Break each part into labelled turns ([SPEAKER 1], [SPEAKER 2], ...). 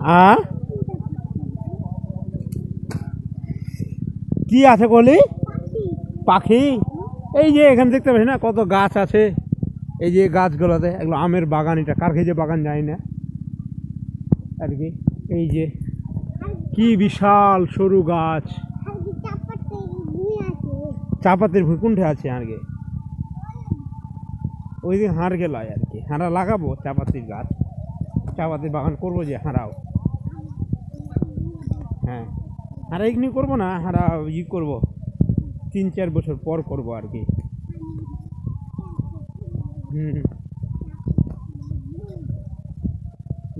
[SPEAKER 1] আ? কি আছে বলি? পাখি। এই যে এখানে দেখতে পাচ্ছি না, কত গাছ আছে। এই যে গাছগুলোতে, এগুলো আমের বাগান, এটা কার খেয়ে বাগান যায় না। আর কি, এই যে, কি বিশাল সরু গাছ। চাপাতির কোনটা আছে কি? ওই দিন হাঁড় গেল আর কি, হাঁড়া লাগাবো চাপাতির গাছ। চাপাতির বাগান করব যে হাঁড়াও। হ্যাঁ। হাঁড়া এগুলি করব না হাঁড়া ই করব। তিন, চার বছর পর করব আর কি। হুম।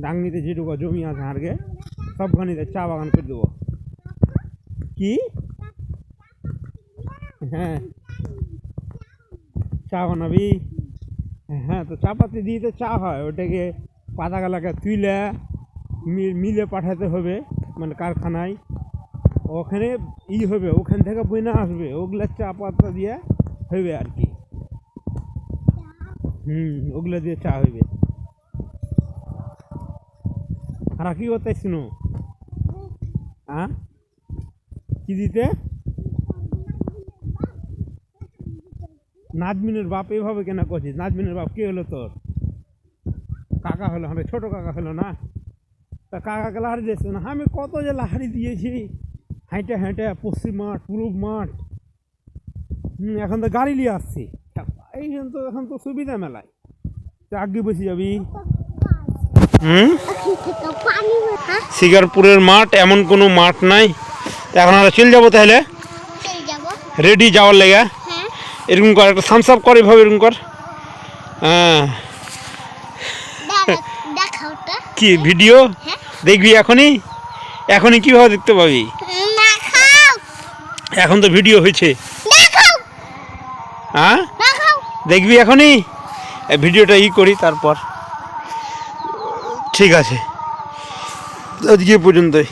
[SPEAKER 1] ডাংনিতে যেটুকু জমি আছে হাঁড়গে সবখানিতে চা বাগান করে দেবো। কি? হ্যাঁ। চা বানাবি? হ্যাঁ তো চা পাতি দিয়ে তো চা হয়। ওটাকে পাতাগুলাকে তুলে মিলে পাঠাতে হবে। কারখানায়। ওখানে ই হবে, ওখান থেকে বইনা আসবে, ওগুলা চা পাতা দিয়ে হবে আর কি। হুম, ওগুলা দিয়ে চা হইবে। আর কি করতে শুনো হ্যাঁ কি দিতে? নাজমিনের বাপ এভাবে কেন করছিস? নাজমিনের বাপ কে হলো তোর? কাকা হলো হ্যাঁ ছোট কাকা হলো না? তা কাকাকে লাহারি দিয়েছে না আমি কত যে লাহারি দিয়েছি। হাঁটে হাঁটে পশ্চিম মাঠ পূর্ব মাঠ। হুম এখন তো গাড়ি নিয়ে আসছি। এই জন্য তো এখন তো সুবিধা মেলায়। আগে বসে যাবি? শিকারপুরের মাঠ এমন কোনো মাঠ নাই। এখন আমরা চলে যাব তাহলে? রেডি যাওয়ার লেগে?
[SPEAKER 2] হ্যাঁ।
[SPEAKER 1] এরকম কর একটা থামস আপ করে ভাবে এরকম কর। হ্যাঁ। কি ভিডিও?
[SPEAKER 2] হ্যাঁ।
[SPEAKER 1] দেখবি এখনই? এখনই কীভাবে দেখতে পাবি? এখন তো ভিডিও হয়েছে। হ্যাঁ? দেখবি এখনই? ভিডিওটা ই করি তারপর। ঠিক আছে। আজকে পর্যন্তই।